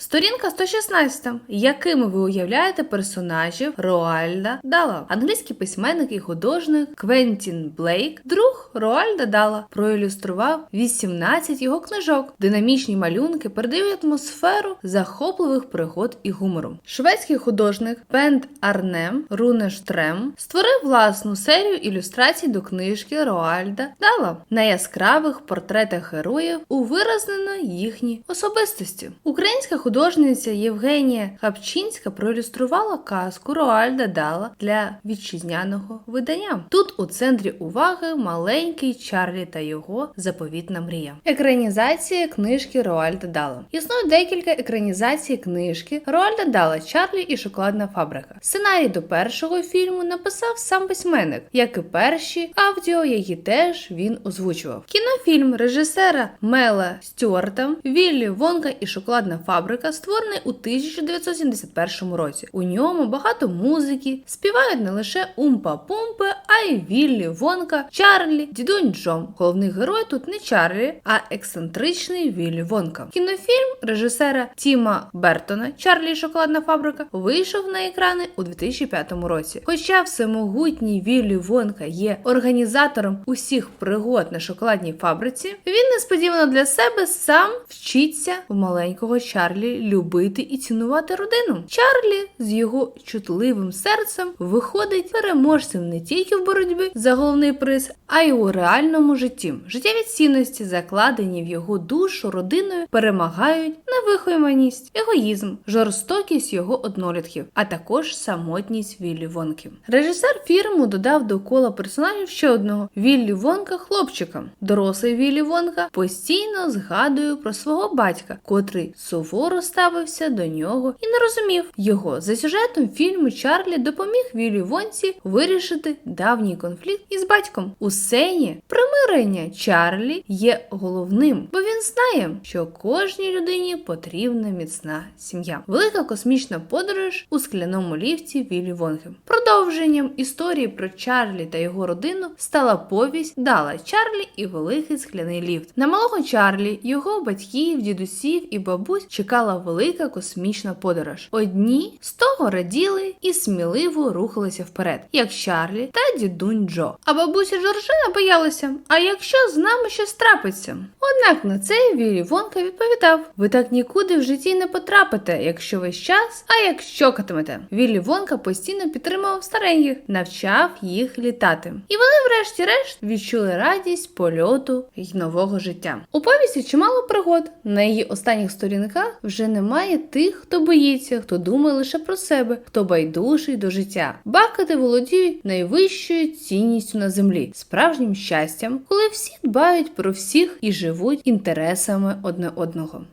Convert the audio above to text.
Сторінка 116. Якими ви уявляєте персонажів Роальда Дала? Англійський письменник і художник Квентін Блейк, друг Роальда Дала, проілюстрував 18 його книжок. Динамічні малюнки передають атмосферу захопливих пригод і гумору. Шведський художник Бент Арнем Рунештрем створив власну серію ілюстрацій до книжки Роальда Дала. На яскравих портретах героїв увиразнено їхні особистості. Українська художниця Євгенія Хапчинська проілюструвала казку Роальда Дала для вітчизняного видання. Тут у центрі уваги маленький Чарлі та його заповітна мрія. Екранізація книжки Роальда Дала. Існує декілька екранізацій книжки Роальда Дала Чарлі і Шоколадна фабрика. Сценарій до першого фільму написав сам письменник, як і перші аудіо, які теж він озвучував. Кінофільм режисера Мела Стюарта Віллі Вонка і Шоколадна фабрика створений у 1971 році. У ньому багато музики, співають не лише Умпа-Пумпи, а й Віллі Вонка, Чарлі, Дідунь Джом. Головний герой тут не Чарлі, а ексцентричний Віллі Вонка. Кінофільм режисера Тіма Бертона Чарлі і Шоколадна фабрика вийшов на екрани у 2005 році. Хоча всемогутній Віллі Вонка є організатором усіх пригод на шоколадній фабриці, він несподівано для себе сам вчиться у маленького Чарлі любити і цінувати родину. Чарлі з його чутливим серцем виходить переможцем не тільки в боротьбі за головний приз, а й у реальному житті. Життєві цінності, закладені в його душу родиною, перемагають невихованість, егоїзм, жорстокість його однолітків, а також самотність Віллі Вонки. Режисер фільму додав до кола персонажів ще одного Віллі Вонка хлопчика. Дорослий Віллі Вонка постійно згадує про свого батька, котрий суворо ставився до нього і не розумів його. За сюжетом фільму Чарлі допоміг Віллі Вонці вирішити давній конфлікт із батьком. У сцені примирення Чарлі є головним, бо він знає, що кожній людині потрібна міцна сім'я. Велика космічна подорож у скляному ліфті Віллі Вонги. Продовженням історії про Чарлі та його родину стала повість Дала Чарлі і великий скляний ліфт. На малого Чарлі, його батьків, дідусів і бабусь чекала велика космічна подорож. Одні з того раділи і сміливо рухалися вперед, як Чарлі та дідунь Джо. А бабуся Жоржина боялася. А якщо з нами щось трапиться? Однак на це Віллі Вонка відповідав: ви так нікуди в житті не потрапите, якщо весь час, а як щокатимете. Віллі Вонка постійно підтримував стареньких, навчав їх літати. І вони, врешті-решт, відчули радість польоту й нового життя. У повісті чимало пригод. На її останніх сторінках вже немає тих, хто боїться, хто думає лише про себе, хто байдужий до життя. Бакати володіють найвищою цінністю на землі, справжнім щастям, коли всі дбають про всіх і живуть інтересами одне одного.